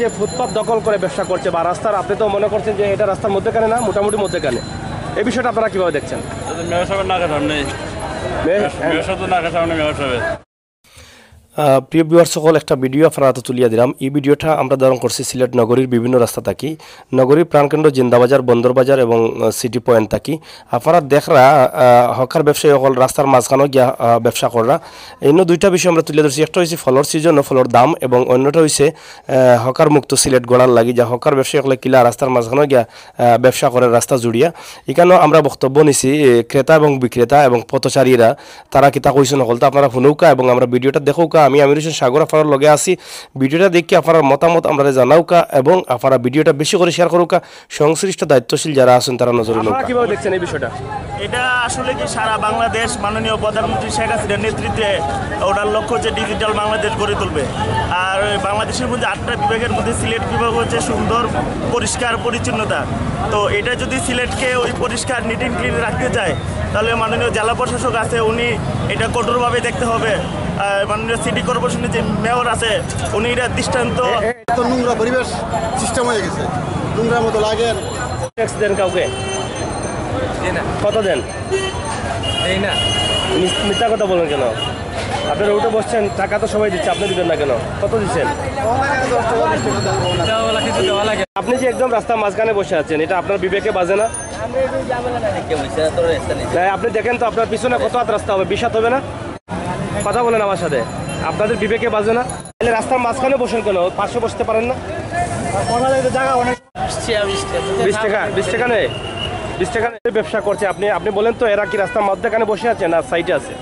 যে ফুটপাথ দখল করে ব্যবসা করছে বা রাস্তার আপনি তো মনে করছেন যে এটা রাস্তার মধ্যে মধ্যেখানে না মোটামুটি মধ্যেখানে। এই বিষয়টা আপনারা কীভাবে দেখছেন? মেয়র সাহেবের মেয়র সাহেব মেয়র সাহেবের। প্রিয় বিহার সকল একটা ভিডিও আপনারা তো তুলিয়া দিলাম। এই ভিডিওটা আমরা ধারণ করছি সিলেট নগরীর বিভিন্ন রাস্তা থাকি। নগরীর প্রাণকেন্দ্র জিন্দাবাজার বন্দরবাজার এবং সিটি পয়েন্ট থাকি। আপনারা দেখরা হকার ব্যবসায়ী সকল রাস্তার মাঝখানেও গিয়া ব্যবসা করা অন্য দুইটা বিষয় আমরা তুলে ধরছি। একটা হচ্ছে ফলর সিজন ও ফলর দাম এবং অন্যটা আহ, হকার মুক্ত সিলেট গড়ার লাগি। যা হকার ব্যবসায়ী সকলে কিলা রাস্তার মাঝখানেও গিয়া ব্যবসা করে রাস্তা জুড়িয়া। এখানেও আমরা বক্তব্য নিছি ক্রেতা এবং বিক্রেতা এবং পথচারীরা। তারা কিতা কইছেন সকল তো আপনারা শুনৌকা এবং আমরা ভিডিওটা দেখৌকা। আমি আমির হোসেন সাগর আপনার লগে আছি। ভিডিওটা দেখি আপনার মতামত আমরা জানাউকা এবং আপনারা ভিডিওটা বেশি করে শেয়ার করুকা। সংশ্লিষ্ট দায়িত্বশীল যারা আছেন তারা নজরে কীভাবে দেখছেন এই বিষয়টা? এটা আসলে কি সারা বাংলাদেশ মাননীয় প্রধানমন্ত্রী শেখ হাসিনার নেতৃত্বে ওনার লক্ষ্য হচ্ছে ডিজিটাল বাংলাদেশ গড়ে তুলবে। আর বাংলাদেশের মধ্যে আটটা বিভাগের মধ্যে সিলেট বিভাগ হচ্ছে সুন্দর পরিষ্কার পরিচ্ছন্নতা। তো এটা যদি সিলেটকে ওই পরিষ্কার নিট অ্যান্ড ক্লিন রাখতে চায় তাহলে মাননীয় জেলা প্রশাসক আছে উনি এটা কঠোরভাবে দেখতে হবে। আর মাননীয় সিটি কর্পোরেশনের যে মেয়র আছে উনি এটা দৃষ্টান্ত নোংরা পরিবেশ সিস্টেম হয়ে গেছে। নোংরার মতো লাগে ট্যাক্স দেন কাউকে? কত দেন? এই না। মিথ্যা কথা বলেন কেন? আপনারা উঠে বসছেন, টাকা তো সবাই দিচ্ছে, আপনি দিবেন না কেন? কত দিচ্ছেন? আপনি যে একদম রাস্তার মাঝখানে বসে আছেন, এটা আপনার বিবেকে বাজে না? আপনি দেখেন তো, আপনার পিছনে কত হাত রাস্তা হবে হাত হবে না? কথা বলেন আমার সাথে, আপনাদের বিবেকে বাজে না? তাহলে রাস্তার মাঝখানে বসেন কেন? পাশে বসতে পারেন না? বিশ টাকা বিশ টাকা নেই? বিশ টাকা ব্যবসা করছে, আপনি আপনি বলেন তো, এরা কি রাস্তার মধ্যেখানে বসে আছে না সাইডে আছে?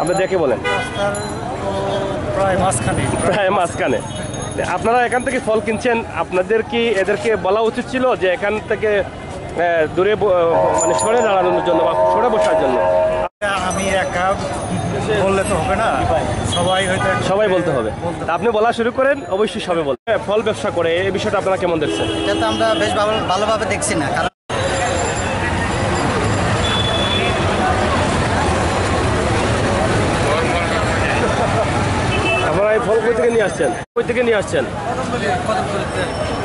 আপনি দেখে বলেন। প্রায় মাঝখানে। প্রায় মাঝখানে। আপনারা এখান থেকে ফল কিনছেন আপনাদের কি এদেরকে বলা উচিত ছিল যে এখান থেকে দূরে মানে সরে দাঁড়ানোর জন্য বা সরে বসার জন্য? আমি একা বললে তো হবে না। সবাই হয়তো সবাই বলতে হবে। আপনি বলা শুরু করেন অবশ্যই সবাই বলতে ফল ব্যবসা করে এই বিষয়টা আপনারা কেমন দেখছেন? এটা তো আমরা বেশ ভালোভাবে দেখছি না কারণ আপনারা এই ফল কই থেকে নিয়ে আসছেন? কই থেকে নিয়ে আসছেন?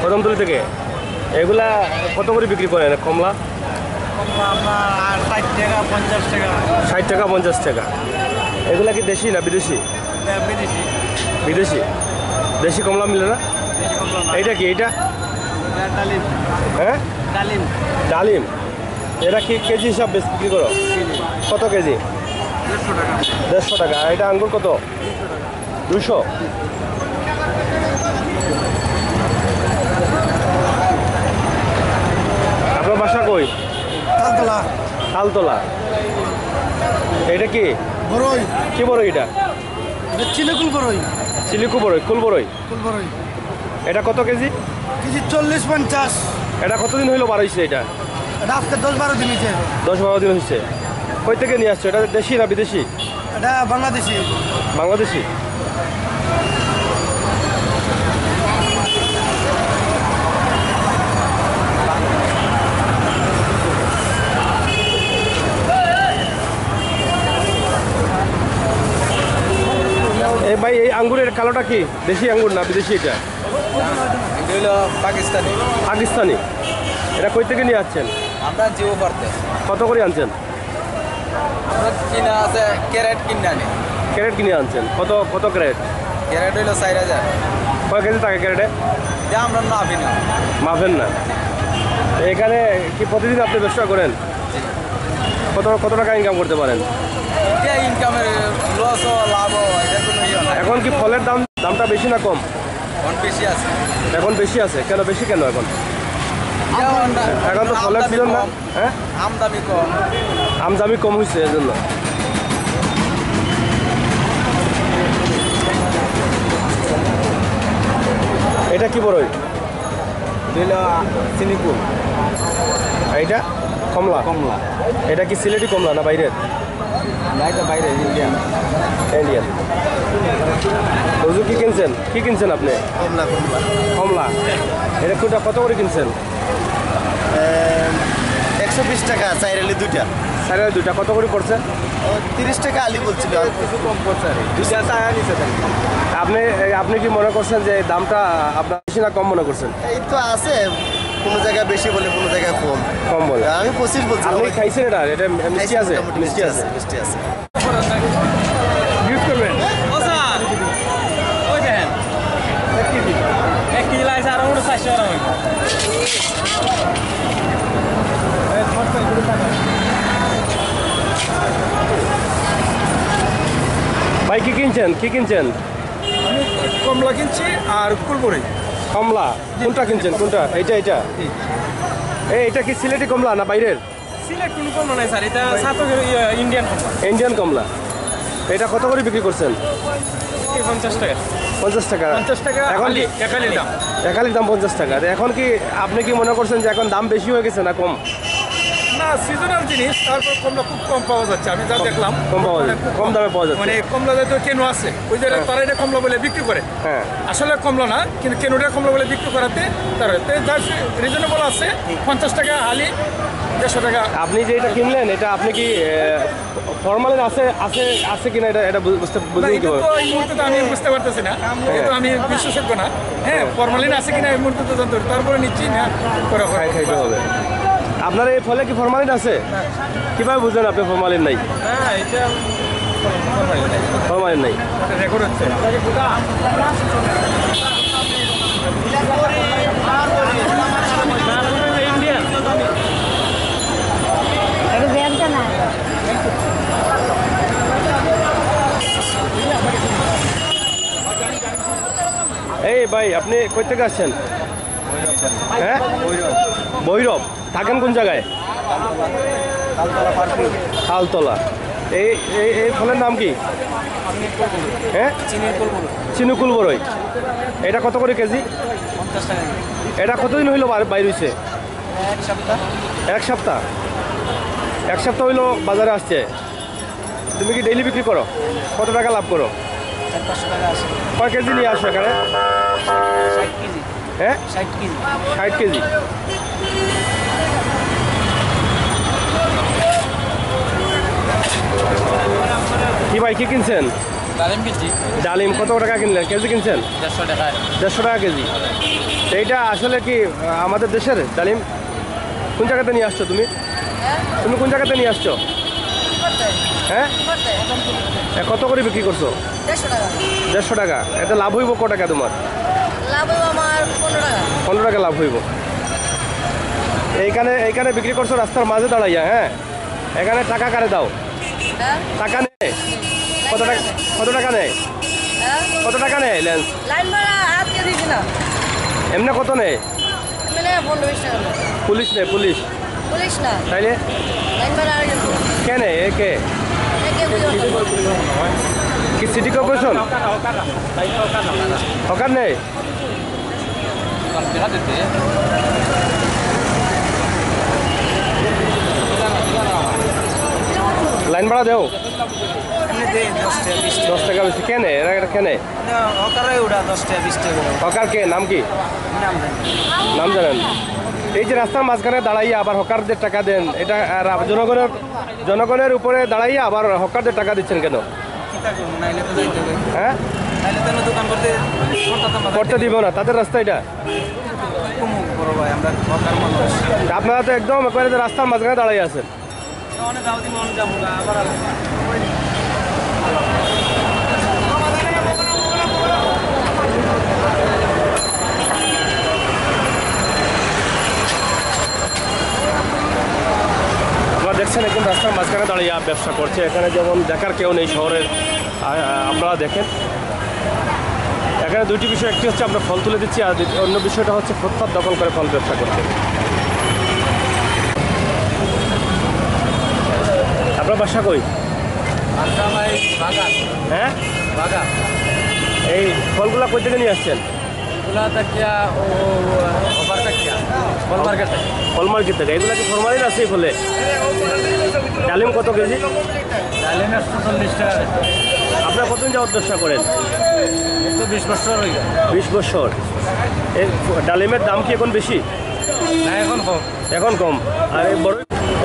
কদমতলি থেকে। এগুলা কত করে বিক্রি করেন? কমলা? ষাট টাকা, পঞ্চাশ টাকা। এগুলা কি দেশি না বিদেশি? বিদেশি। দেশি কমলা মিলে না? এইটা কি? এইটা? হ্যাঁ? ডালিম। এটা কি কেজি হিসাব বিক্রি করো? কত কেজি? দেড়শো টাকা। দেড়শো টাকা। এটা আঙ্গুর কত? দুশো। আপনার বাসা কই? তালতলা। তালতলা। এটা কি? বড়ই কি বড় এটা? এটা চিলেকুল বড়ই চিলিকু বড়ই কুল বড়ই কুল বড়ই এটা কত কেজি? কেজি চল্লিশ পঞ্চাশ। এটা কতদিন হইল বার হয়েছে এটা? এটা আজকে দশ বারো দিন হয়েছে দশ বারো দিন হয়েছে কই থেকে নিয়ে আসছো? এটা দেশি না বিদেশি? এটা বাংলাদেশি। বাংলাদেশি? এই ভাই এই আঙ্গুরের কালোটা কি? দেশি আঙ্গুর না বিদেশি এটা? পাকিস্তানি। পাকিস্তানি। এটা কই থেকে নিয়ে আসছেন? আমরা জিও পারতে কত করে আনছেন? আমরা কিনা আছে ক্যারেট কিনে আনি। ক্যারেট কিনে আনছেন। কত কত ক্যারেট? ক্যারেট হইল চার হাজার। কয় কেজি থাকে ক্যারেটে? যা আমরা নাবি না। মাফেন না। এখানে কি প্রতিদিন আপনি ব্যবসা করেন? কত কত টাকা ইনকাম করতে পারেন? ইনকামের লস লাভ এখন কি ফলের দাম দামটা বেশি না কম? অন বেশি আছে। এখন বেশি আছে? কেন বেশি কেন এখন? এখন তো ফলের সিজন না। হ্যাঁ? আমদামি কম। আমদামি কম হয়েছে এর জন্য এটা কি বড়ই? চিনিকুল এটা কমলা? কমলা। এটা কি সিলেটি কমলা না বাইরের? লাইটা বাইরে ইন্ডিয়া ইন্ডিয়ান হুজুর কি কিনছেন? কি কিনছেন আপনি? কমলা কমলা। কমলা। এটা কোনটা কত করে কিনছেন? একশো বিশ টাকা চাইরালি দুইটা। সাড়ে দুইটা কত করে পড়ছে? তিরিশ টাকা আলি বলছিল। কিছু কম আর দুইটা চায়া আপনি আপনি কি মনে করছেন যে দামটা আপনার বেশি না কম মনে করছেন? এই তো আছে কোনো জায়গায় বেশি বলে কোনো জায়গায় কম। কম বলে আমি পঁচিশ বলছি। আপনি খাইছেন এটা? এটা মিষ্টি আছে? মিষ্টি আছে মিষ্টি আছে। গিফট করবেন? ভাই কি কিনছেন? কি কিনছেন? কমলা কিনছি আর কুলবুরি কমলা। কোনটা কিনছেন? কোনটা? এইটা এইটা? এই এটা কি সিলেটি কমলা না বাইরের? সিলেট কোনো কমলা নাই স্যার এটা ইন্ডিয়ান কমলা। ইন্ডিয়ান কমলা। এটা কত করে বিক্রি করছেন? পঞ্চাশ টাকা। পঞ্চাশ টাকা। পঞ্চাশ টাকা এখন কি একালির দাম। একালির দাম পঞ্চাশ টাকা। এখন কি আপনি কি মনে করছেন যে এখন দাম বেশি হয়ে গেছে না কম? না সিজনাল জিনিস তারপর কমলা খুব কম পাওয়া যাচ্ছে আমি যা দেখলাম কম পাওয়া যায় কম দামে পাওয়া যাচ্ছে। মানে কমলা জাতীয় কেনু আছে ওই যে তারা এটা কমলা বলে বিক্রি করে। হ্যাঁ। আসলে কমলা না কিন্তু কেনুটা কমলা বলে বিক্রি করাতে তার রিজনেবল আছে পঞ্চাশ টাকা আলি দেড়শো টাকা। আপনি যে এটা কিনলেন এটা আপনি কি ফর্মালিন আছে আছে আছে কিনা এটা এটা বুঝতে বুঝতে কি তো এই মুহূর্তে তো আমি বুঝতে পারতেছি না। কিন্তু আমি বিশেষজ্ঞ না। হ্যাঁ ফরমালিন আছে কিনা এই মুহূর্তে তো জানতে তারপরে নিচ্ছি না করে খাইতে হবে। আপনার এই ফলে কি ফরমালিন আছে? কীভাবে বুঝলেন আপনি ফরমালিন নাই? ফরমালিন নাই। এই ভাই, আপনি কই থেকে আসছেন? হ্যাঁ? বৈরব থাকেন কোন জায়গায়? তালতলা। এই এই ফলের নাম কি? হ্যাঁ? চিনুকুল বড়ই। এটা কত করে কেজি? এটা কতদিন হইল বাইর হইছে? এক সপ্তাহ। এক সপ্তাহ হইল বাজারে আসছে। তুমি কি ডেইলি বিক্রি করো? কত টাকা লাভ করো? কয় কেজি নিয়ে আসো এখানে? হ্যাঁ? ষাট কেজি। ষাট কেজি। কি ভাই কি কিনছেন? ডালিম কেজি ডালিম কত টাকা কিনলেন? কেজি কিনছেন? দেড়শো টাকা। দেড়শো টাকা কেজি। এইটা আসলে কি আমাদের দেশের ডালিম? কোন জায়গাতে নিয়ে আসছো তুমি? তুমি কোন জায়গাতে নিয়ে আসছো? হ্যাঁ? কত করে বিক্রি করছ? দেড়শো টাকা। এতে লাভ হইব ক টাকা তোমার? লাভ হইব আমার পনেরো টাকা লাভ হইব। এইখানে এইখানে বিক্রি করছ রাস্তার মাঝে দাঁড়াইয়া হ্যাঁ? এখানে টাকা কারে দাও? টাকা নেয় কত টাকা কত টাকা নেয় হ্যাঁ? কত টাকা নেয় লেন্স? লাইন ভাড়া আজকে দিছি না। এমনি কত নেয় পুলিশ নেয় পুলিশ? পুলিশ না। তাইলে? এ কে? কি সিটি কর্পোরেশন হকার নেই দেখা দিতে লাইন ভাড়া দেও। দশ টাকা বিশ বেশি। কে নেয় এরা এটা হকার কে? নাম কি? নাম জানেন। এই যে রাস্তার মাঝখানে দাঁড়াইয়া আবার হকারদের টাকা দেন এটা জনগণের জনগণের উপরে দাঁড়াইয়া আবার হকারদের টাকা দিচ্ছেন কেন? হ্যাঁ? করতে দিব না। তাদের রাস্তা এটা? আপনারা তো একদম একবারে যে রাস্তার মাঝখানে দাঁড়াই আছেন। দেখছেন একদম রাস্তার মাঝখানে দাঁড়িয়ে ব্যবসা করছে। এখানে যেমন দেখার কেউ নেই শহরের আপনারা দেখেন। এখানে দুইটি বিষয়, একটি হচ্ছে আমরা ফল তুলে দিচ্ছি আর অন্য বিষয়টা হচ্ছে ফুটপাত দখল করে ফল ব্যবসা করছে। আপনার বাসা কই? হ্যাঁ? এই ফলগুলা কই থেকে নিয়ে আসছেন? ফল মার্কেট থেকে। এগুলা কি ফরমালিন আছে ফলে? ডালিম কত কেজি? ডালিম একশো চল্লিশ টাকা আপনারা কতদিন যাওয়ার ব্যবসা করেন? বিশ বছর বিশ বছর। এই ডালিমের দাম কি এখন বেশি? না এখন কম। এখন কম। আর এই বড়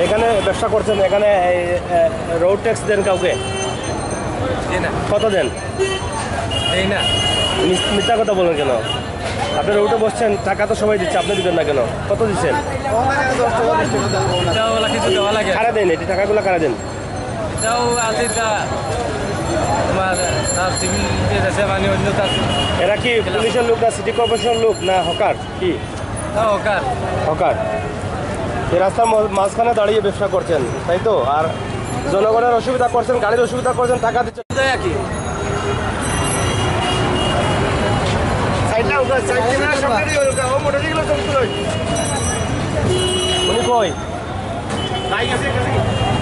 এখানে ব্যবসা করছেন এখানে রোড ট্যাক্স দেন কাউকে? কত দেন? এই না। মিথ- মিথ্যা কথা বলেন কেন? আপনি রোডে বসছেন টাকা তো সবাই দিচ্ছে আপনি দিবেন না কেন? কত দিচ্ছেন? কারা দেন এটি? টাকাগুলো কারা দেন? এরা কি পুলিশের লোক না সিটি কর্পোরেশনের লোক না হকার? কি? হকার। হকার। এই রাস্তার মাঝখানে দাঁড়িয়ে ব্যবসা করছেন তাই তো? আর জনগণের অসুবিধা করছেন গাড়ির অসুবিধা করছেন টাকা দিচ্ছেন। কি উনি কই?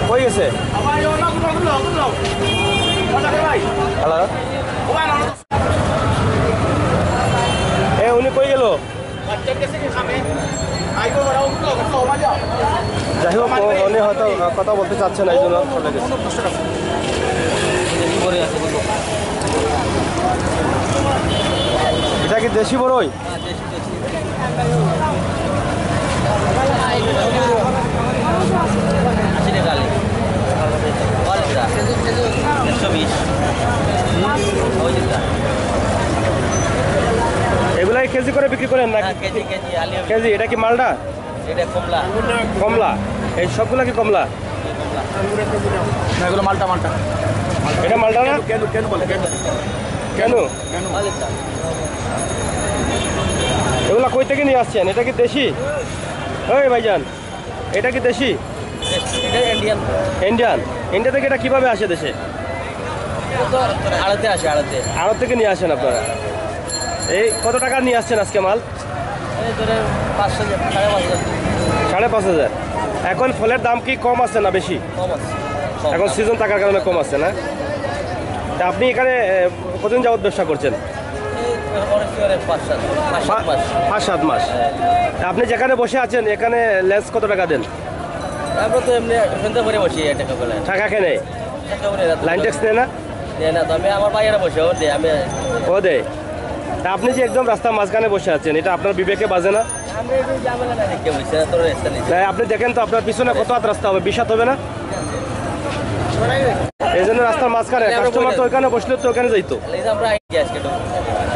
কই গেছে? হ্যালো? এ উনি কই গেল? যাই হোক উনি হয়তো কথা বলতে চাচ্ছেন এই জন্য চলে গেছে। এটা কি দেশি বড়ই এগুলাই কেজি করে বিক্রি করেন না কেজি কেজি আলু। কেজি এটা কি মালটা এটা কমলা। কমলা। এই সবগুলা কি কমলা? এগুলো মালটা মালটা। এটা মালটা না? কেন কেন বলে? কেন? কেন? এগুলা কই থেকে নিয়ে আসছেন? এটা কি দেশি? ওই ভাইজান এটা কি দেশি? ইন্ডিয়ান ইন্ডিয়ান ইন্ডিয়া থেকে এটা কীভাবে আসে দেশে? আড়তে আসে আড়তে। আড়ত থেকে নিয়ে আসেন আপনারা। এই কত টাকা নিয়ে আসছেন আজকে মাল? সাড়ে পাঁচ হাজার। এখন ফলের দাম কি কম আছে না বেশি? এখন সিজন থাকার কারণে কম আছে না? তা আপনি এখানে কতদিন যাবত ব্যবসা করছেন? পাঁচ সাত মাস। তা আপনি যেখানে বসে আছেন এখানে লেস কত টাকা দেন? আমরা তো এমনি সন্ধ্যা করে বসি টাকা বলে। টাকা রাত লাইন ট্যাক্স নেয় না? তো আমি আমার বাইরে বসে ও দেয় আমি ও দেয়। আপনি যে একদম রাস্তার মাঝখানে বসে আছেন, এটা আপনার বিবেকে বাজে না? আপনি দেখেন তো আপনার পিছনে কত হাত রাস্তা হবে হাত হবে না? এই জন্য রাস্তার মাঝখানে কাস্টমার তো ওইখানে বসলে তো ওখানে যাইতো।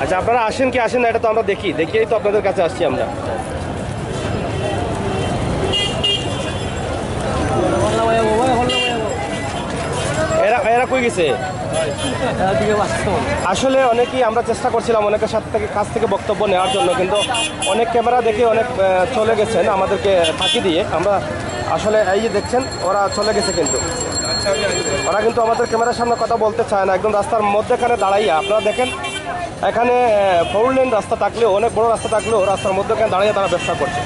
আচ্ছা আপনারা আসেন কি আসেন না, এটা তো আমরা দেখি দেখিয়েই তো আপনাদের কাছে আসছি আমরা। এরা এরা কই গেছে? আসলে অনেকেই আমরা চেষ্টা করছিলাম অনেকের সাথে থেকে কাছ থেকে বক্তব্য নেওয়ার জন্য, কিন্তু অনেক ক্যামেরা দেখে অনেক চলে গেছেন আমাদেরকে ফাঁকি দিয়ে। আমরা আসলে এই যে দেখছেন, ওরা চলে গেছে কিন্তু। ওরা কিন্তু আমাদের ক্যামেরার সামনে কথা বলতে চায় না, একদম রাস্তার মধ্যেখানে দাঁড়াইয়া। আপনারা দেখেন, এখানে ফোর লেন রাস্তা থাকলেও, অনেক বড় রাস্তা থাকলেও রাস্তার মধ্যেখানে দাঁড়িয়ে তারা ব্যবসা করছে।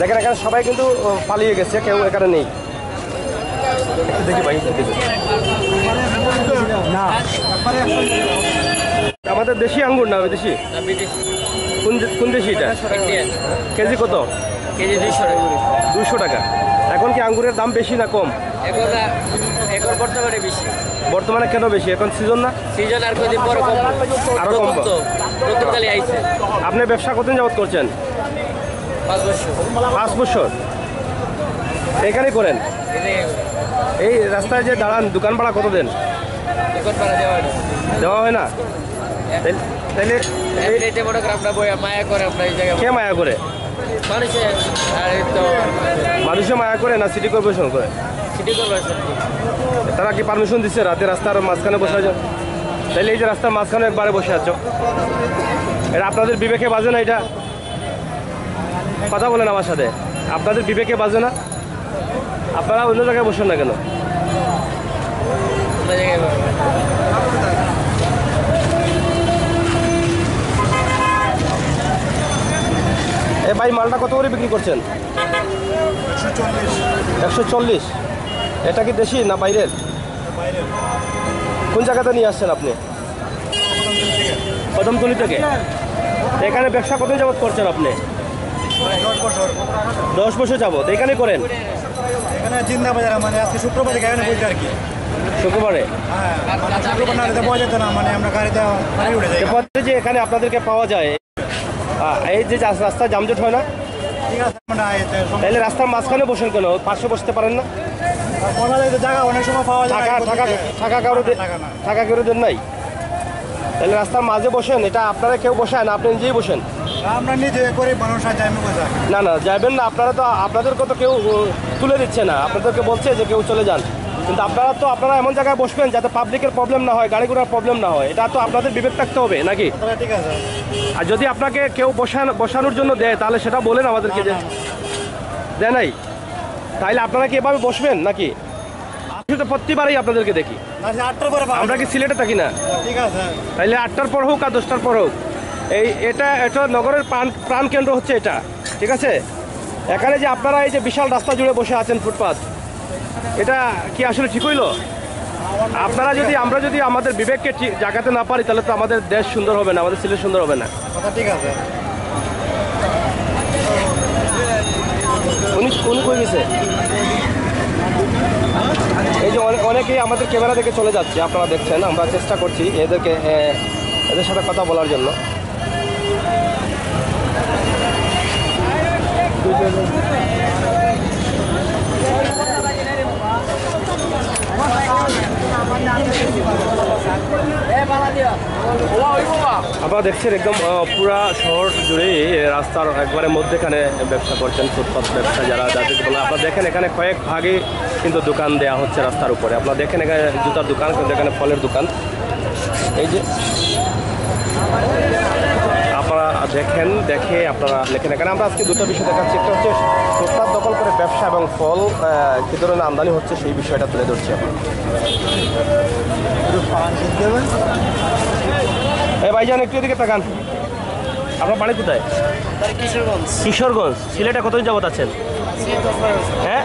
দেখেন এখানে সবাই কিন্তু পালিয়ে গেছে কেউ এখানে নেই। দেখি ভাই না। আমাদের দেশি আঙ্গুর না দেশি বিদেশি? কোন দেশি এটা? কেজি কত? কেজি দুইশো টাকা। দুশো টাকা এখন কি আঙ্গুরের দাম বেশি না কম? এখন এখন বর্তমানে বেশি বর্তমানে কেন বেশি? এখন সিজন না? সিজন আর কদিন পরে কম। আরও আইছে আপনি ব্যবসা কতদিন যাবত করছেন? পাঁচ বছর। এখানে করেন? এই রাস্তায় যে দাঁড়ান দোকান ভাড়া কত দেন দেওয়া হয় না। জায়গায় কে মায়া করে? মানুষে মায়া করে না সিটি কর্পোরেশন করে? তারা কি পারমিশন দিচ্ছে রাতে রাস্তার মাঝখানে বসে আছো? তাইলে এই যে রাস্তার মাঝখানে একবারে বসে আছো। এটা আপনাদের বিবেকে বাজে না এটা? কথা বলেন আমার সাথে। আপনাদের বিবেকে বাজে না? আপনারা অন্য জায়গায় বসেন না কেন? এ ভাই, মালটা কত করে বিক্রি করছেন? একশো চল্লিশ। এটা কি দেশি না বাইরের? কোন জায়গাতে নিয়ে আসছেন আপনি? কদমতলি থেকে। এখানে ব্যবসা কত যাবত করছেন আপনি? দশ বছর যাবত এখানে করেন? এখানে জিন্দা বাজার মানে আজকে শুক্রবার এখানে বলতে আর কি। শুক্রবারে? হ্যাঁ শুক্রবার না পাওয়া যেত না মানে আমরা গাড়িতে গাড়ি উঠে যাই। যে এখানে আপনাদেরকে পাওয়া যায় এই যে রাস- রাস্তায় জামজট হয় না? তাহলে রাস্তার মাঝখানে বসেন কেন? পাশে বসতে পারেন না? জায়গা অনেক সময় পাওয়া যায় কারও দে- টাকা দেন নাই। তাহলে রাস্তার মাঝে বসেন এটা আপনারা কেউ বসেন আপনি নিজেই বসেন। আমরা নিজে করে মানুষ না না যাবেন না আপনারা তো আপনাদেরকে তো কেউ তুলে দিচ্ছে না। আপনাদেরকে বলছে যে কেউ চলে যান। কিন্তু আপনারা তো আপনারা এমন জায়গায় বসবেন যাতে পাবলিকের প্রবলেম না হয় গাড়ি ঘোড়ার প্রবলেম না হয়। এটা তো আপনাদের বিবেক থাকতে হবে নাকি? ঠিক আছে আর যদি আপনাকে কেউ বসান বসানোর জন্য দেয় তাহলে সেটা বলেন আমাদেরকে যে। দেয় নাই? তাহলে আপনারা কি এভাবে বসবেন নাকি? আমি তো প্রতিবারই আপনাদেরকে দেখি। আমরা কি সিলেটে থাকি না? যায়। ঠিক আছে। তাইলে আটটার পর হোক আর দশটার পর হোক। এই এটা এটা নগরের প্রাণ প্রাণ কেন্দ্র হচ্ছে এটা ঠিক আছে? এখানে যে আপনারা এই যে বিশাল রাস্তা জুড়ে বসে আছেন ফুটপাত এটা কি আসলে ঠিক হইল? আপনারা যদি আমরা যদি আমাদের বিবেককে জাগাতে না পারি তাহলে তো আমাদের দেশ সুন্দর হবে না আমাদের সিলেট সুন্দর হবে না। ঠিক আছে। উনি উনি কই গেছে? এই যে অনেক অনেকেই আমাদের ক্যামেরা দেখে চলে যাচ্ছে আপনারা দেখছেন আমরা চেষ্টা করছি এদেরকে এদের সাথে কথা বলার জন্য। আপনারা দেখছেন একদম পুরা শহর জুড়ে রাস্তার একবারে মধ্যেখানে ব্যবসা করছেন ফুটপাথ ব্যবসা যারা যাদের বলে আপনারা দেখেন এখানে কয়েক ভাগে কিন্তু দোকান দেওয়া হচ্ছে রাস্তার উপরে। আপনারা দেখেন এখানে জুতার দোকান, কিন্তু এখানে ফলের দোকান। এই যে দেখেন দেখে আপনারা লেখেন এখানে আমরা আজকে দুটো বিষয় দেখাচ্ছি। একটা হচ্ছে ফুটপাথ দখল করে ব্যবসা এবং ফল কী ধরনের আমদানি হচ্ছে সেই বিষয়টা তুলে ধরছি এই ভাইজান একটু এদিকে তাকান। আপনার বাড়ি কোথায়? কিশোরগঞ্জ। সিলেটে কতদিন যাবত আছেন? হ্যাঁ?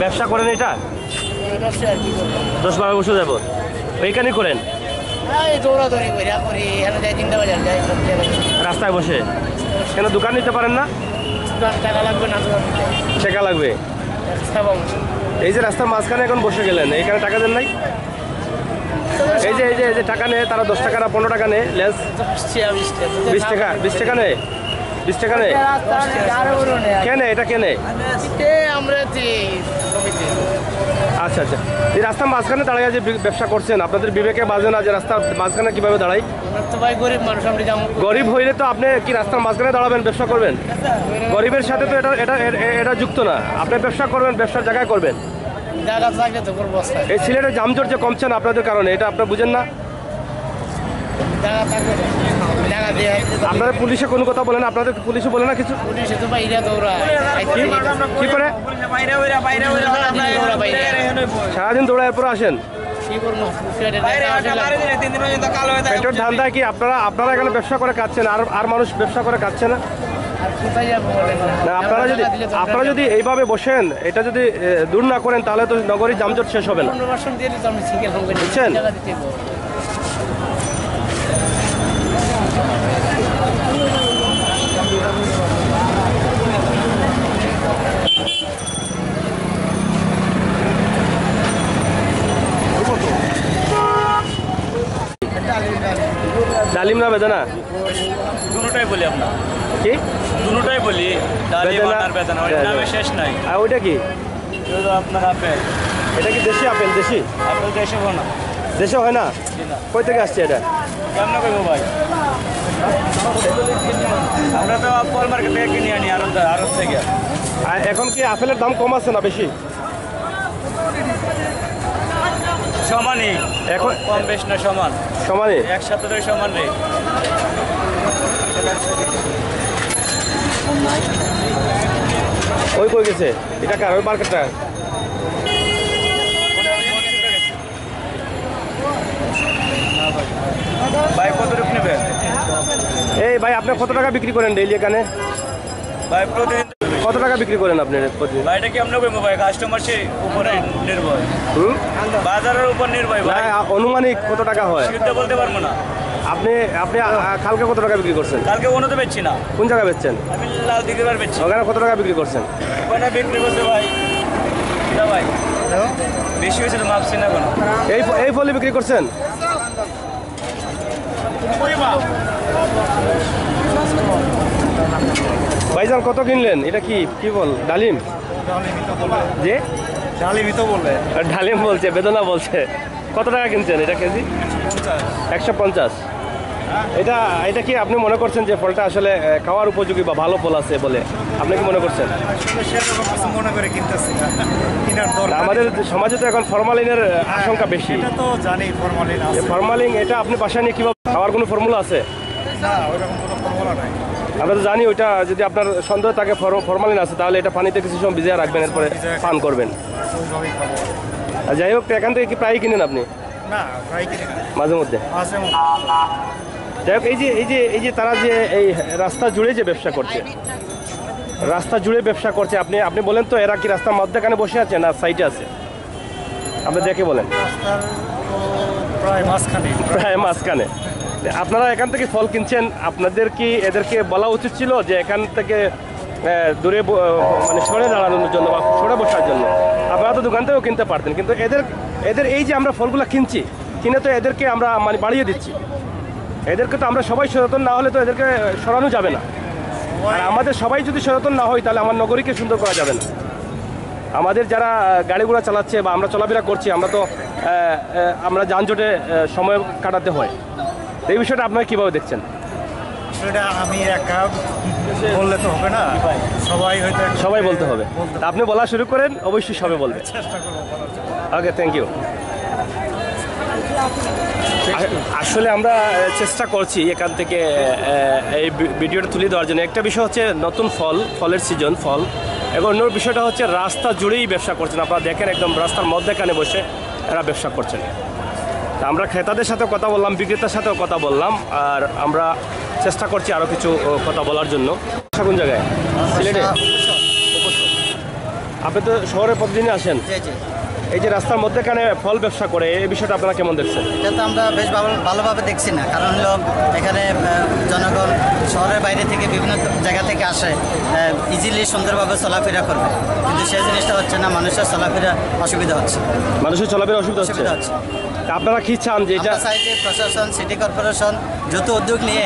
ব্যবসা করেন এটা? দশ বারো বছর যাবত। ওইখানেই করেন? দৌড়াদৌড়ি করি করি এখানে যাই তিনটা বাজার যাই রাস্তায় বসে কেন দোকান নিতে পারেন না টাকা লাগবে না টাকা লাগবে এই যে রাস্তার মাঝখানে এখন বসে গেলেন এইখানে টাকা দেন নাই এই যে এই যে এই যে টাকা নেয় তারা দশ টাকা না পনেরো টাকা নেয় লেস বিশ টাকা বিশ টাকা নেয় বিশ টাকা নেয় কেনে এটা কেনে আমরা আচ্ছা আচ্ছা। এই রাস্তার মাঝখানে দাঁড়ায় যে ব্যবসা করছেন আপনাদের বিবেকে বাজে না যে রাস্তার মাঝখানে কীভাবে দাঁড়াই? তো ভাই গরিব মানুষ আমরা যাব। গরিব হইলে তো আপনি কি রাস্তার মাঝখানে দাঁড়াবেন ব্যবসা করবেন? গরিবের সাথে তো এটা এটা এটা যুক্ত না। আপনি ব্যবসা করবেন ব্যবসার জায়গায় করবেন। এই সিলেটের জামজট যে কমছে না আপনাদের কারণে এটা আপনারা বুঝেন না? আপনাদের পুলিশে কোনো কথা বলেন আপনাদের পুলিশে বলে না কিছু? পুলিশে তো বাইরে দৌড়ায় কি? কি করে? সারাদিন দৌড়ায় পরে আসেন। কি আপনারা আপনারা এখানে ব্যবসা করে খাচ্ছেন আর আর মানুষ ব্যবসা করে খাচ্ছে না? আপনারা যদি আপনারা যদি এইভাবে বসেন এটা যদি দূর না করেন তাহলে তো নগরীর জামজট শেষ হবে না। বুঝছেন? ডালিম না বেদনা? দুটোটাই বলি আপনার কি? দুটোটাই বলি। ডালিম আর বেদানা ওই নামে শেষ নাই। আর ওইটা কি? আপনার আপেল। এটা কি দেশি আপেল দেশি? আপেল তো এসে না। দেশে হয় না? কই থেকে আসছে এটা? কেমন করব ভাই? আমরা তো ফল মার্কেট থেকে কিনে আনি আরব আরব থেকে। আর এখন কি আপেলের দাম কম আছে না বেশি? সমানই। এখন কম বেশ না সমান? সমানে একসাথে তো সমান রে। ওই কই গেছে? এটা কার? ওই মার্কেটটা? ভাই কত নেবেন? এই ভাই আপনি কত টাকা বিক্রি করেন ডেইলি এখানে? ভাই প্রতিদিন কত টাকা বিক্রি করেন আপনি প্রতিদিন? ভাইটা কেমন করব ভাই? কাস্টমার সে উপরে নির্ভয়। হুম? বাজারের উপর নির্ভয় ভাই। অনুমানিক কত টাকা হয়? সিদ্ধ বলতে পারব না। আপনি আপনি কালকে কত টাকা বিক্রি করছেন? কালকে কোনো তো বেচছি না। কোন জায়গায় বেচছেন? আমি লাল দিকে বার বেচছি। ওখানে কত টাকা বিক্রি করছেন? ওখানে বিক্রি করছে ভাই। ভাই। বেশি হয়েছে তো মাপছি না কোনো। এই এই ফলে বিক্রি করছেন? ভাইজান কত কিনলেন? এটা কি? কি বল? ডালিম? যে ডালিমি তো বললে ডালিম বলছে বেদনা বলছে। কত টাকা কিনছেন এটা কেজি? একশো পঞ্চাশ। এটা এটা কি আপনি মনে করছেন যে ফলটা আসলে খাওয়ার উপযোগী বা ভালো ফল আছে বলে? আপনি কি মনে করছেন? আমাদের সমাজে তো এখন ফরমালিনের আশঙ্কা বেশি। ফরমালিন এটা আপনি বাসায় নিয়ে কীভাবে খাওয়ার কোনো ফর্মুলা আছে? না ওইরকম কোনো ফর্মুলা নাই। আমরা তো জানি ওইটা যদি আপনার সন্দেহ থাকে ফর- ফরমালিন আছে তাহলে এটা পানিতে কিছু সময় ভিজিয়ে রাখবেন এরপরে পান করবেন। যাই হোক এখান থেকে কি প্রায় কিনেন আপনি? মাঝে মধ্যে? যাই হোক এই যে এই যে এই যে তারা যে এই রাস্তা জুড়ে যে ব্যবসা করছে রাস্তা জুড়ে ব্যবসা করছে আপনি আপনি বলেন তো এরা কি রাস্তার মধ্যেখানে বসে আছে না সাইডে আছে? আপনি দেখে বলেন। প্রায় মাঝখানে। প্রায় মাঝখানে। আপনারা এখান থেকে ফল কিনছেন, আপনাদের কি এদেরকে বলা উচিত ছিল যে এখান থেকে দূরে মানে সরে দাঁড়ানোর জন্য বা সরে বসার জন্য? আপনারা তো দোকান থেকেও কিনতে পারতেন, কিন্তু এদের এদের এই যে আমরা ফলগুলো কিনছি, কিনে তো এদেরকে আমরা মানে বাড়িয়ে দিচ্ছি। এদেরকে তো আমরা সবাই সচেতন, না হলে তো এদেরকে সরানো যাবে না। আর আমাদের সবাই যদি সচেতন না হয়, তাহলে আমার নগরীকে সুন্দর করা যাবে না। আমাদের যারা গাড়িগুলো চালাচ্ছে বা আমরা চলাফেরা করছি, আমরা তো আমরা যানজটে সময় কাটাতে হয়। এই বিষয়টা আপনারা কীভাবে দেখছেন? সেটা আমি একা বললে তো হবে না। সবাই হয়তো সবাই বলতে হবে। আপনি বলা শুরু করেন অবশ্যই সবাই বলবে। চেষ্টা করব ওকে থ্যাংক ইউ আসলে আমরা চেষ্টা করছি এখান থেকে এই ভিডিওটা তুলে দেওয়ার জন্য। একটা বিষয় হচ্ছে নতুন ফল ফলের সিজন ফল। এবং অন্য বিষয়টা হচ্ছে রাস্তা জুড়েই ব্যবসা করছেন। আপনারা দেখেন একদম রাস্তার মধ্যেখানে বসে এরা ব্যবসা করছেন। আমরা ক্রেতাদের সাথে কথা বললাম বিক্রেতার সাথেও কথা বললাম আর আমরা চেষ্টা করছি আরও কিছু কথা বলার জন্য। কোন জায়গায়? সিলেটে? আপনি তো শহরে প্রতিদিনই আসেন? এই যে রাস্তার মধ্যে মধ্যেখানে ফল ব্যবসা করে এই বিষয়টা আপনারা কেমন দেখছেন? এটা তো আমরা বেশ ভালো ভালোভাবে দেখছি না। কারণ হলো এখানে জনগণ শহরের বাইরে থেকে বিভিন্ন জায়গা থেকে আসে ইজিলি সুন্দরভাবে চলাফেরা করবে। কিন্তু সেই জিনিসটা হচ্ছে না মানুষের চলাফেরা অসুবিধা হচ্ছে। মানুষের চলাফেরা অসুবিধা হচ্ছে? অসুবিধা হচ্ছে। তা আপনারা কি চান যে এটা যে প্রশাসন সিটি কর্পোরেশন যত উদ্যোগ নিয়ে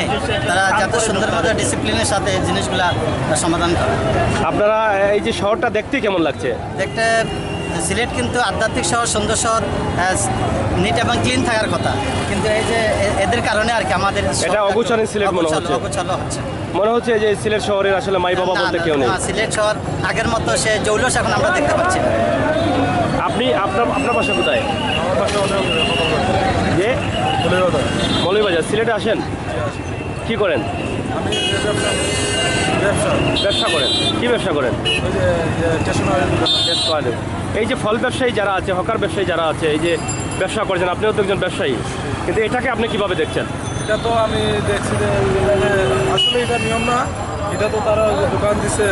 তারা যাতে সুন্দরভাবে ডিসিপ্লিনের সাথে এই জিনিসগুলা সমাধান করে। আপনারা এই যে শহরটা দেখতে কেমন লাগছে? দেখতে সিলেট কিন্তু আধ্যাত্মিক শহর সুন্দর শহর নিট এবং ক্লিন থাকার কথা। কিন্তু এই যে এদের কারণে আর কি আমাদের এটা অগোছালো সিলেট মনে হচ্ছে। অগোছালো হচ্ছে। মনে হচ্ছে যে সিলেট শহরের আসলে মাই বাবা বলতে কেউ নেই। সিলেট শহর আগের মতো সে জৌলস এখন আমরা দেখতে পাচ্ছি আপনি আপনার আপনার বাসা কোথায়? যে মৌলভীবাজার সিলেটে আসেন? কি করেন? ব্যবসা করেন। কি ব্যবসা করেন? এই যে ফল ব্যবসায়ী যারা আছে হকার ব্যবসায়ী যারা আছে এই যে ব্যবসা করছেন আপনিও তো একজন ব্যবসায়ী। কিন্তু এটাকে আপনি কীভাবে দেখছেন? এটা তো আমি দেখছি যে মানে আসলে এটা নিয়ম না এটা তো তারা দোকান দিছে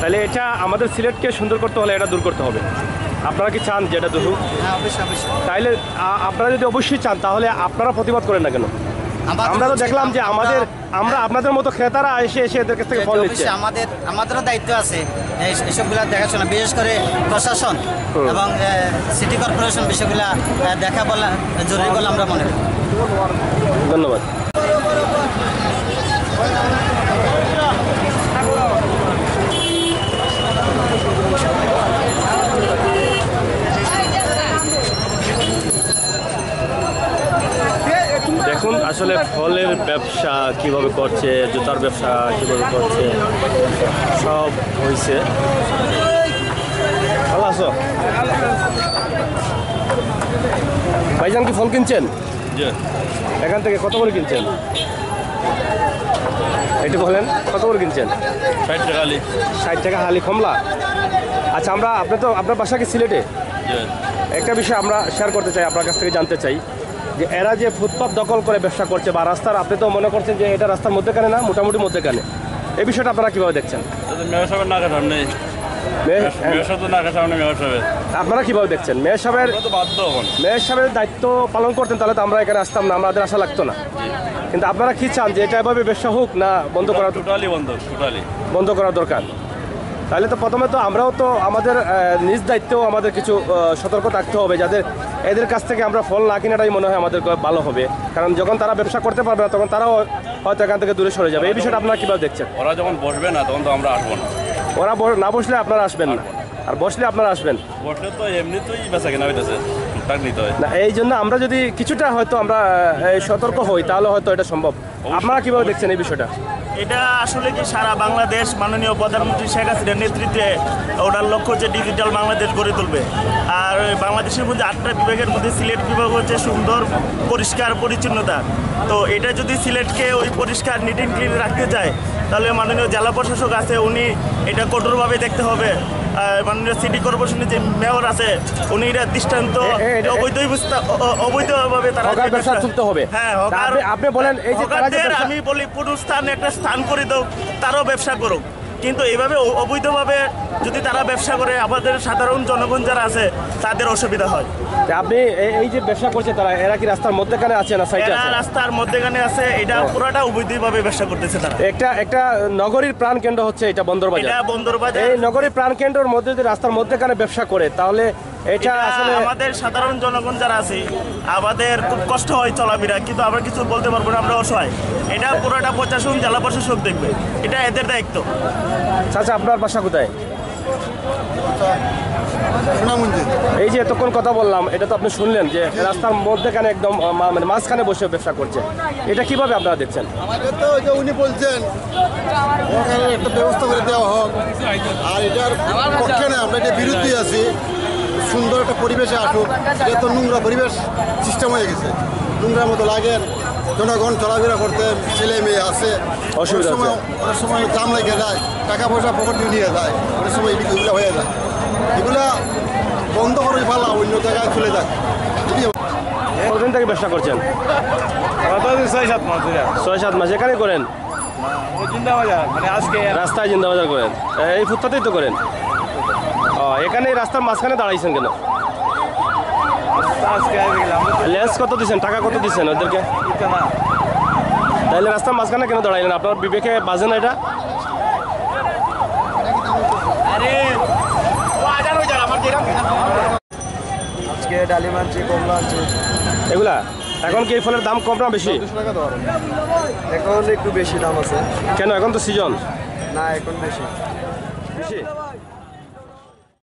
তাহলে এটা আমাদের সিলেটকে সুন্দর করতে হলে এটা দূর করতে হবে। আপনারা কি চান যে এটা দূর হোক? হ্যাঁ তাইলে আপনারা যদি অবশ্যই চান তাহলে আপনারা প্রতিবাদ করেন না কেন? আমরা তো দেখলাম যে আমাদের আমরা আপনাদের মতো ক্রেতারা এসে এসে এদের কাছ থেকে ফল নিচ্ছে। আমাদের আমাদেরও দায়িত্ব আছে। এসবগুলা দেখাশোনা বিশেষ করে প্রশাসন এবং সিটি কর্পোরেশন বিষয়গুলা দেখা বলা জরুরি বলে আমরা মনে করি। ধন্যবাদ দেখুন আসলে ফলের ব্যবসা কীভাবে করছে জুতার ব্যবসা কীভাবে করছে সব হয়েছে ভালো আছো? ভাইজান কি ফল কিনছেন? এখান থেকে কত করে কিনছেন? একটু বলেন কত করে কিনছেন? ষাট টাকা আলি ষাট টাকা হালি কমলা? আচ্ছা আমরা আপনি তো আপনার বাসা কি সিলেটে? একটা বিষয় আমরা শেয়ার করতে চাই আপনার কাছ থেকে জানতে চাই। যে এরা যে ফুটপাত দখল করে ব্যবসা করছে বা রাস্তার আপনি তো মনে করছেন যে এটা রাস্তার মধ্যে মধ্যেখানে না মোটামুটি মধ্যেখানে। এই বিষয়টা আপনারা কীভাবে দেখছেন? মেয়র সাহেবের নাকের সামনে। সাহেবের। আপনারা কীভাবে দেখছেন? মেয়র সাহেবের মেয়র সাহেবের দায়িত্ব পালন করতেন তাহলে তো আমরা এখানে আসতাম না আমাদের আশা লাগতো না। কিন্তু আপনারা কি চান যে এটা এভাবে ব্যবসা হোক না বন্ধ করা টোটালি বন্ধ টোটালি বন্ধ করা দরকার? তাহলে তো প্রথমে তো আমরাও তো আমাদের নিজ দায়িত্বেও আমাদের কিছু সতর্ক থাকতে হবে যাদের এদের কাছ থেকে আমরা ফল না কিনাটাই মনে হয় আমাদের ভালো হবে। কারণ যখন তারা ব্যবসা করতে পারবে না তখন তারাও হয়তো এখান থেকে দূরে সরে যাবে। এই বিষয়টা আপনারা কীভাবে দেখছেন? ওরা যখন বসবে না তখন তো আমরা আসব না। ওরা না বসলে আপনারা আসবেন না। আর বসলে আপনারা আসবেন। বসলে তো এমনিতেই বেচা কেনা হইতেছে না এই জন্য আমরা যদি কিছুটা হয়তো আমরা সতর্ক হই তাহলে হয়তো এটা সম্ভব। আপনারা কীভাবে দেখছেন এই বিষয়টা? এটা আসলে কি সারা বাংলাদেশ মাননীয় প্রধানমন্ত্রী শেখ হাসিনার নেতৃত্বে ওটার লক্ষ্য হচ্ছে ডিজিটাল বাংলাদেশ গড়ে তুলবে। আর বাংলাদেশের মধ্যে আটটা বিভাগের মধ্যে সিলেট বিভাগ হচ্ছে সুন্দর, পরিষ্কার, পরিচ্ছন্নতা। তো এটা যদি সিলেটকে ওই পরিষ্কার নিট ক্লিন রাখতে চায়, তাহলে মাননীয় জেলা প্রশাসক আছে, উনি এটা কঠোরভাবে দেখতে হবে। মাননীয় সিটি কর্পোরেশনের যে মেয়র আছে উনি এটা দৃষ্টান্ত অবৈধ অবৈধভাবে তারা ব্যবসা হবে। হ্যাঁ আপনি- বলেন এই যে আমি বলি পুরুষ স্থান একটা স্থান করে দাও তারও ব্যবসা করুক। কিন্তু এইভাবে অবৈধভাবে যদি তারা ব্যবসা করে আমাদের সাধারণ জনগণ যারা আছে তাদের অসুবিধা হয়। আপনি এই- যে ব্যবসা করছে তারা এরা কি রাস্তার মধ্যেখানে আছে না সাইডে মধ্যে আছে? রাস্তার মধ্যেখানে আছে এটা পুরোটা অবৈধভাবে ব্যবসা করতেছে তারা। একটা একটা নগরীর প্রাণ কেন্দ্র হচ্ছে এটা বন্দরবাজার এটা বন্দরবাজার এই নগরীর প্রাণ কেন্দ্রের মধ্যে যদি রাস্তার মধ্যেখানে ব্যবসা করে তাহলে এটা আসলে আমাদের সাধারণ জনগণ যারা আছে আমাদের খুব কষ্ট হয় চলাফেরা কিন্তু আমরা কিছু বলতে পারব না আমরা অসহায়। এটা পুরোটা প্রশাসন জেলা প্রশাসক দেখবে। এটা এদের দায়িত্ব। আচ্ছা আপনার বাসা কোথায়? এই যে এতক্ষণ কথা বললাম এটা তো আপনি শুনলেন যে রাস্তার মধ্যেখানে একদম মা- মানে মাঝখানে বসে ব্যবসা করছে। এটা কীভাবে আপনারা দেখছেন? আমাদের তো ওই যে উনি বলছেন একটা ব্যবস্থা করে দেওয়া হোক। আর এটার পক্ষে না আমরা এটা বিরুদ্ধে আছি। সুন্দর একটা পরিবেশে আসুক এটা তো নোংরা পরিবেশ সিস্টেম হয়ে গেছে। নোংরার মতো লাগে জনগণ চলাফেরা করতে ছেলে মেয়ে আছে। অসুবিধা অনেক সময় অনেক সময় জাম লেগে যায় টাকা পয়সা পকেট দিয়ে নিয়ে যায় অনেক সময় এগুলো হয়ে যায়। এগুলা বন্ধ করে ফেলা অন্য জায়গায় চলে যায়। যদি কতদিন থেকে ব্যবসা করছেন? ছয় সাত মাস ছয় সাত মাস। এখানে করেন? চিন্তা মানে আজকে রাস্তায় জিন্দাবাজার করেন। এই ফুটপাতেই তো করেন? এখানে রাস্তার মাঝখানে দাঁড়াইছেন কেন? লেন্স কত দিচ্ছেন টাকা কত দিচ্ছেন ওদেরকে? তাহলে রাস্তার মাঝখানে কেন দাঁড়াইলেন? আপনার বিবেকে বাজে না এটা? আজকে ডালিম আনছি কমলা আনছি। এগুলা? এখন কি এই ফলের দাম কম না বেশি? এখন একটু বেশি দাম আছে। কেন? এখন তো সিজন না এখন বেশি। বেশি?